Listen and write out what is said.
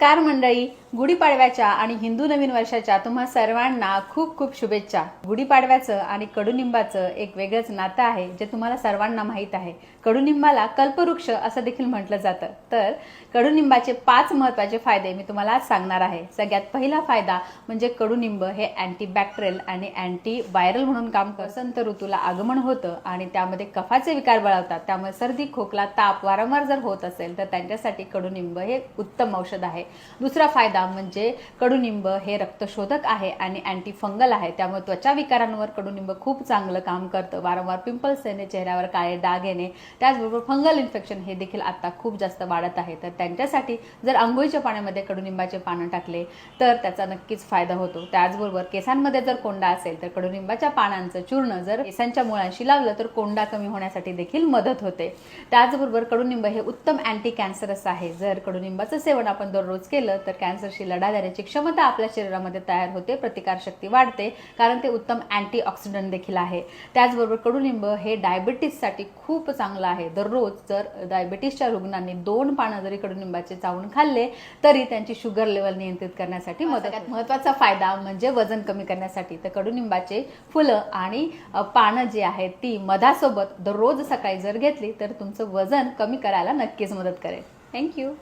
नमस्कार मंडळी. गुढीपाडव्याच्या आणि हिंदू नवीन वर्षाच्या तुम्हा सर्वांना खूप खूप शुभेच्छा. गुढीपाडव्याचं आणि कडुनिंबाचं एक वेगळंच नातं आहे जे तुम्हाला सर्वांना माहीत आहे. कडुनिंबाला कल्पवृक्ष असं देखील म्हटलं जातं. तर कडुनिंबाचे पाच महत्त्वाचे फायदे मी तुम्हाला आज सांगणार आहे. सगळ्यात पहिला फायदा म्हणजे कडुनिंब हे अँटीबॅक्टेरियल आणि अँटी व्हायरल म्हणून काम करतं. वसंत ऋतूला आगमन होतं आणि त्यामध्ये कफाचे विकार बळावतात. त्यामुळे सर्दी खोकला ताप वारंवार जर होत असेल तर त्यांच्यासाठी कडुनिंब हे उत्तम औषध आहे. दुसरा फायदा म्हणजे कडुनिंब हे रक्तशोधक आहे आणि अँटी फंगल आहे. त्यामुळे त्वचा विकारांवर कडुनिंब खूप चांगलं काम करतं. वारंवार पिंपल्स येणे चेहऱ्यावर काळे डाग येणे त्याचबरोबर फंगल इन्फेक्शन हे देखील आता खूप जास्त वाढत आहे. तर त्यांच्यासाठी जर आंघोळीच्या पाण्यामध्ये कडुनिंबाचे पानं टाकले तर त्याचा नक्कीच फायदा होतो. त्याचबरोबर केसांमध्ये जर कोंडा असेल तर कडुनिंबाच्या पानांचं चूर्ण जर केसांच्या मुळांशी लावलं तर कोंडा कमी होण्यासाठी देखील मदत होते. त्याचबरोबर कडुनिंब हे उत्तम अँटी कॅन्सरस आहे. जर कडुनिंबाचं सेवन आपण दररोज केलं तर कॅन्सरशी लढा देण्याची क्षमता आपल्या शरीरामध्ये तयार होते प्रतिकारशक्ती वाढते कारण ते उत्तम अँटी ऑक्सिडंट देखील आहे. त्याचबरोबर कडुनिंब हे डायबिटीससाठी खूप चांगलं आहे. दररोज जर डायबिटीसच्या रुग्णांनी दोन पानं जरी कडुनिंबाचे चावून खाल्ले तरी त्यांची शुगर लेवल नियंत्रित करण्यासाठी मदत महत्त्वाचा फायदा म्हणजे वजन कमी करण्यासाठी तर कडुनिंबाचे फुलं आणि पानं जी आहेत ती मधासोबत दररोज सकाळी जर घेतली तर तुमचं वजन कमी करायला नक्कीच मदत करेल. थँक्यू